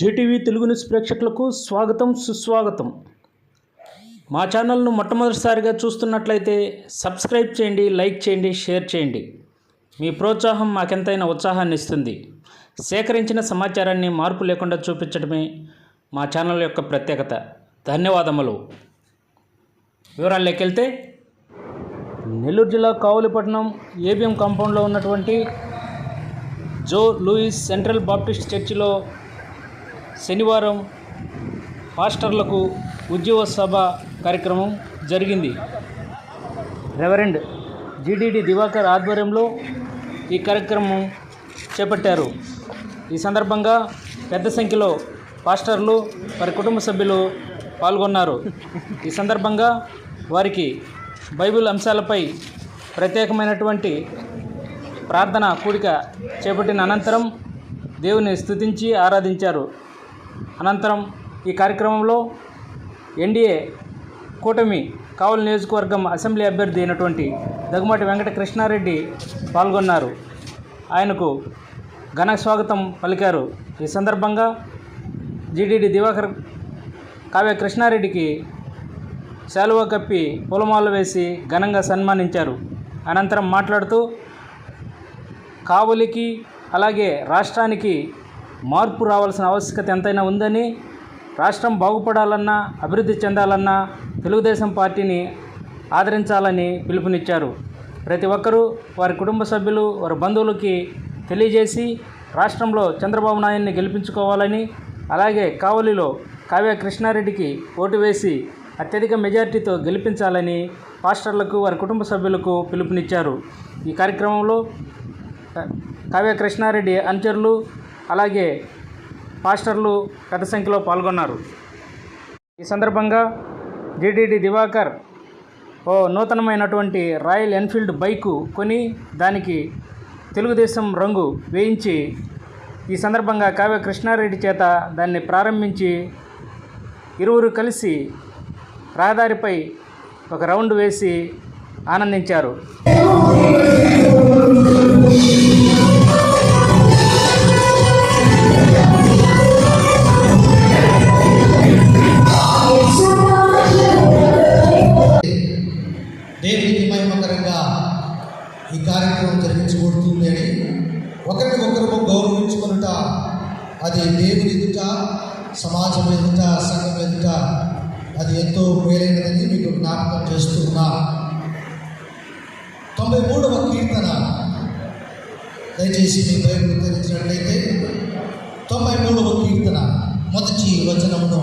JTV Telugu news ప్రేక్షకులకు స్వాగతం సుస్వాగతం. మా ఛానల్ను మొట్టమొదటిసారిగా చూస్తున్నట్లయితే సబ్స్క్రైబ్ చేయండి లైక్ చేయండి షేర్ చేయండి. మీ ప్రోత్సాహం మాకెంతైనా ఉత్సాహాన్ని ఇస్తుంది. సేకరించిన సమాచారాన్ని మార్పు లేకుండా చూపించడమే మా ఛానల్ యొక్క ప్రత్యేకత. ధన్యవాదములు. వివరాల్లోకి వెళ్తే నెల్లూరు జిల్లా కావులిపట్నం ఏబిఎం కాంపౌండ్లో ఉన్నటువంటి జో లూయిస్ సెంట్రల్ బాప్టిస్ట్ చర్చిలో శనివారం పాస్టర్లకు ఉద్యోగ సభ కార్యక్రమం జరిగింది. రెవరెండ్ జీడీడి దివాకర్ ఆధ్వర్యంలో ఈ కార్యక్రమం చేపట్టారు. ఈ సందర్భంగా పెద్ద సంఖ్యలో పాస్టర్లు వారి కుటుంబ సభ్యులు పాల్గొన్నారు. ఈ సందర్భంగా వారికి బైబిల్ అంశాలపై ప్రత్యేకమైనటువంటి ప్రార్థన కూడిక చేపట్టిన అనంతరం దేవుని స్థుతించి ఆరాధించారు. అనంతరం ఈ కార్యక్రమంలో ఎన్డీఏ కూటమి కావలి నియోజకవర్గం అసెంబ్లీ అభ్యర్థి అయినటువంటి దగ్గుమాటి వెంకట కృష్ణారెడ్డి పాల్గొన్నారు. ఆయనకు ఘన స్వాగతం పలికారు. ఈ సందర్భంగా జీడీడీ దివాకర్ కావ్య కృష్ణారెడ్డికి శాలువా కప్పి పూలమాల వేసి ఘనంగా సన్మానించారు. అనంతరం మాట్లాడుతూ కావులికి అలాగే రాష్ట్రానికి మార్పు రావాల్సిన ఆవశ్యకత ఎంతైనా ఉందని రాష్ట్రం బాగుపడాలన్నా అభివృద్ధి చెందాలన్నా తెలుగుదేశం పార్టీని ఆదరించాలని పిలుపునిచ్చారు. ప్రతి ఒక్కరూ వారి కుటుంబ సభ్యులు వారి బంధువులకి తెలియజేసి రాష్ట్రంలో చంద్రబాబు నాయుడిని గెలిపించుకోవాలని అలాగే కావలిలో కావ్య కృష్ణారెడ్డికి ఓటు వేసి అత్యధిక మెజార్టీతో గెలిపించాలని పాస్టర్లకు వారి కుటుంబ సభ్యులకు పిలుపునిచ్చారు. ఈ కార్యక్రమంలో కావ్య కృష్ణారెడ్డి అనుచరులు అలాగే పాస్టర్లు పెద్ద సంఖ్యలో పాల్గొన్నారు. ఈ సందర్భంగా జీడీడీ దివాకర్ ఓ నూతనమైనటువంటి రాయల్ ఎన్ఫీల్డ్ బైకు కొని దానికి తెలుగుదేశం రంగు వేయించి ఈ సందర్భంగా కావ్య కృష్ణారెడ్డి చేత దాన్ని ప్రారంభించి ఇరువురు కలిసి రహదారిపై ఒక రౌండ్ వేసి ఆనందించారు. దయచేసి మీ బైబిల్ తెరిచినట్లయితే తొంభై మూడవ కీర్తన మొదటి వచనమును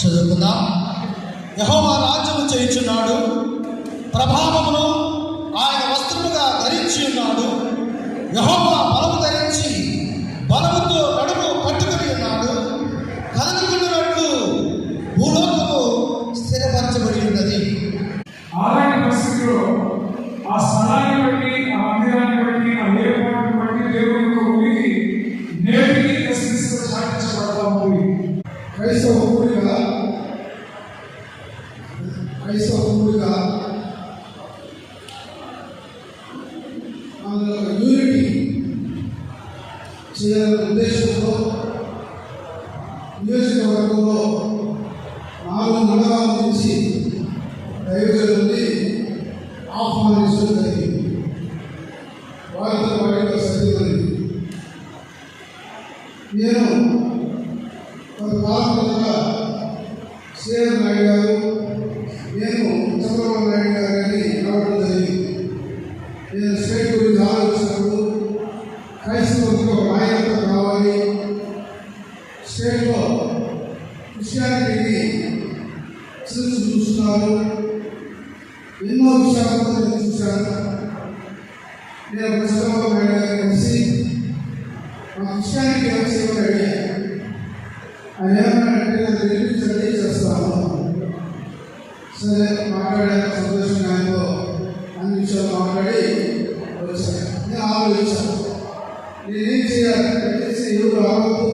చదువుకుందాం. యహోవా రాజ్యము చేయుచున్నాడు ప్రభావమును ఆయన వస్త్రముగా ధరించి ఉన్నాడు. యహోవా క్రైస్తవ ఊరిగా శ్రీధర్ నాయుడు గారు నేను చంద్రబాబు నాయుడు గారు అని రావడం జరిగింది. నేను స్టేట్ గురించి ఆలోచించినప్పుడు క్రైస్తవులకు నాయకత్వం కావాలి స్టేట్లో క్రిస్టియానిటీని చూస్తున్నారు ఎన్నో విషయాలతో నేను చూశాను. నేను చంద్రబాబు నాయుడు గారిని కలిసి మా క్రిస్టియానిటీ వ్యవస్థ అడిగాను. ఆయన సరే మాట్లాడాను సంతోషంగా ఆయనతో అన్ని విషయాలు మాట్లాడి వచ్చాను నేను ఆలోచించాను నేనేం చేయాలి దయచేసి ఎవరు రావద్దు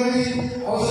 grande aos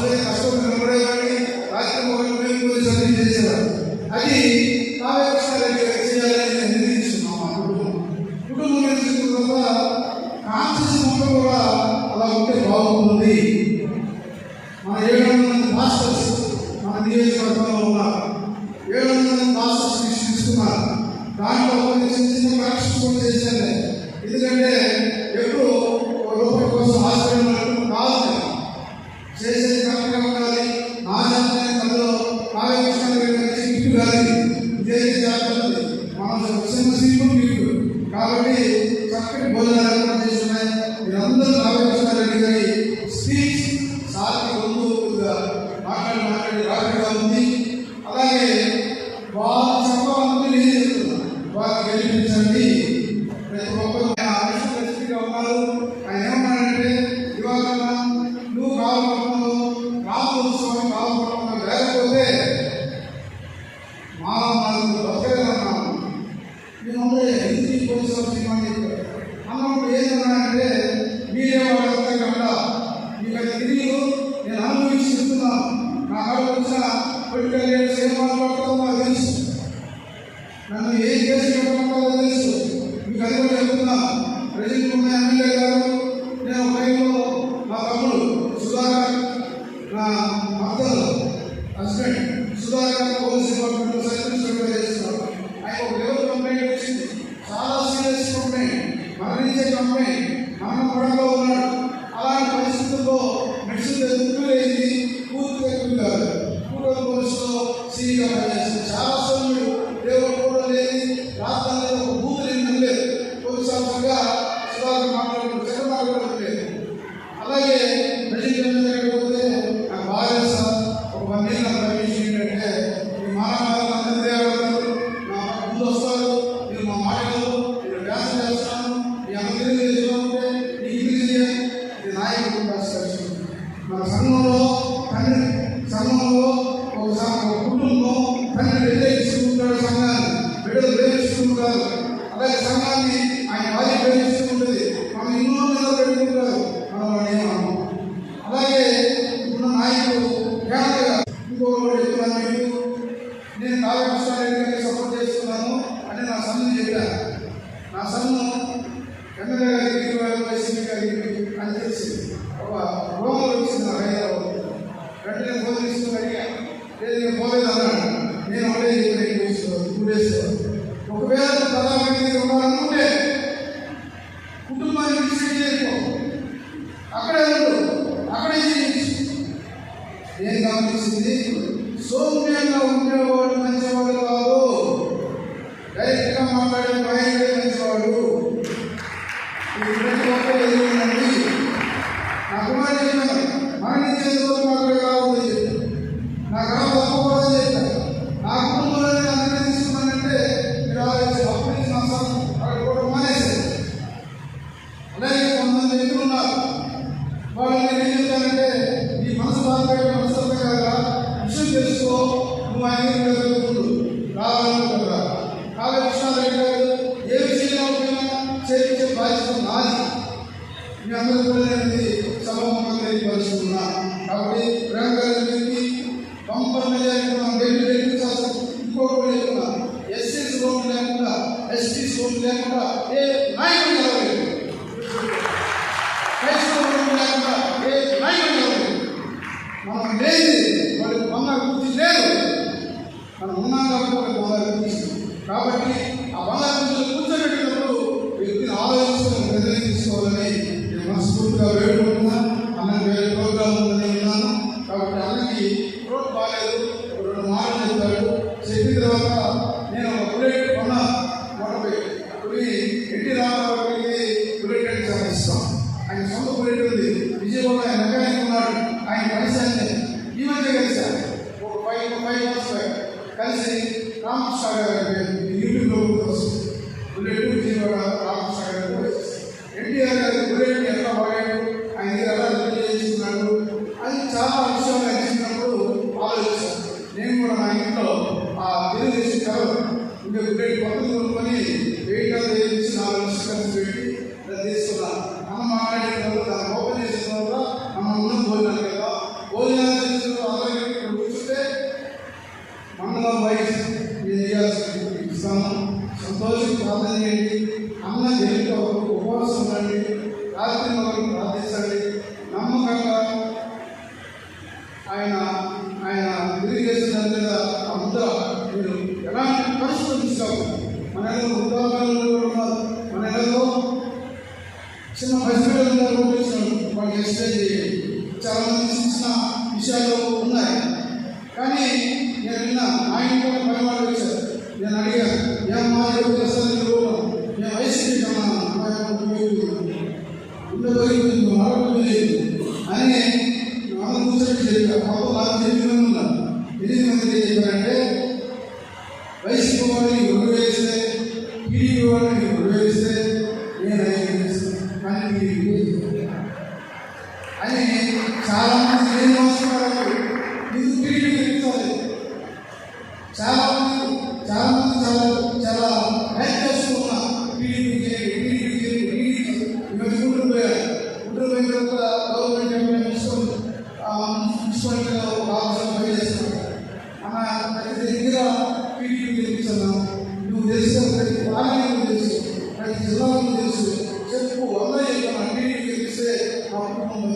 నా సొమ్ము రెండు వేల ఇరవై ఐదు వయసుగా అని తెలిసి ఒక రోగులు ఇచ్చింది హైదరాబాద్ రెండు నేను ఫోన్ తీసుకుని అడిగా లేదు నేను పోలేదు అన్నాను నేను ఒకటే టూ డేస్ ఒకవేళ ప్రధానమంత్రి ఉన్నాను Amen. E às vezes, Deus, ఆయన ఆయన ఇరిగేషన్ చేసిన మీద ఆ ఎలాంటి పరిస్థితులు తీసుకోవాలి మన ఏదో ఉద్యోగాలు ఉన్నారు. మన ఏదో చిన్న పరిస్థితులు వాళ్ళు ఎక్స్ప్లెయిన్ చేయాలి చాలామంది చిన్న విషయాలు ఉన్నాయి. కానీ నేను నిన్న ఆయన కూడా పని వాళ్ళు వచ్చారు నేను అడిగాను ఏం మా ఏం చేస్తాను నువ్వు నేను వయసు అమ్మా ఉండబోయింది మరొకటి అని Muslim దగ్గర పీటీపీ గెలిపించాను నువ్వు చేసిన ప్రతి పాలన తెలుసు ప్రతి జిల్లాకు తెలుసు. చెప్పు వల్ల ఇక్కడ టీడీపీ మా కుటుంబం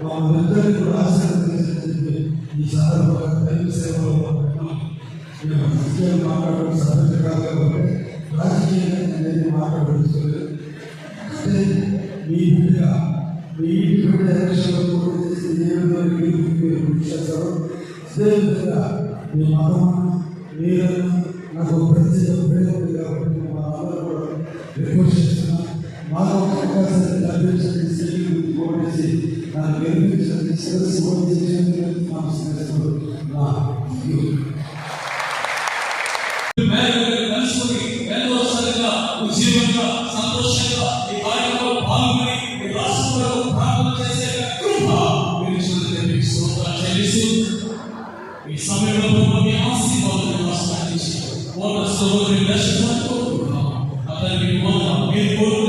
वहाँ बेहतर थोड़ा असर करने इशारा होगा कहीं से होगा ये हम मामला को साबित करा గెలిపించండి శిరస్సు ఓటు చేసి నా స్నేహితుడు నా మేరకు కలుసుకొని ఎంతోసారిగా ఉద్యోగంగా సంతోషంగా ఈ కార్యక్రమంలో పాల్గొని ఈ రాష్ట్రంలో ప్రార్థన చేసే కృప మీరు చూడండి మీకు స్తోత్రాలు చెల్లిస్తూ ఈ సమయంలో ప్రభు మీ ఆశీర్వాదాలు రాష్ట్రానికి ఓట సోదరుని దర్శనంతో అతను మీ ఓట మీరు కోరుకునేటువంటి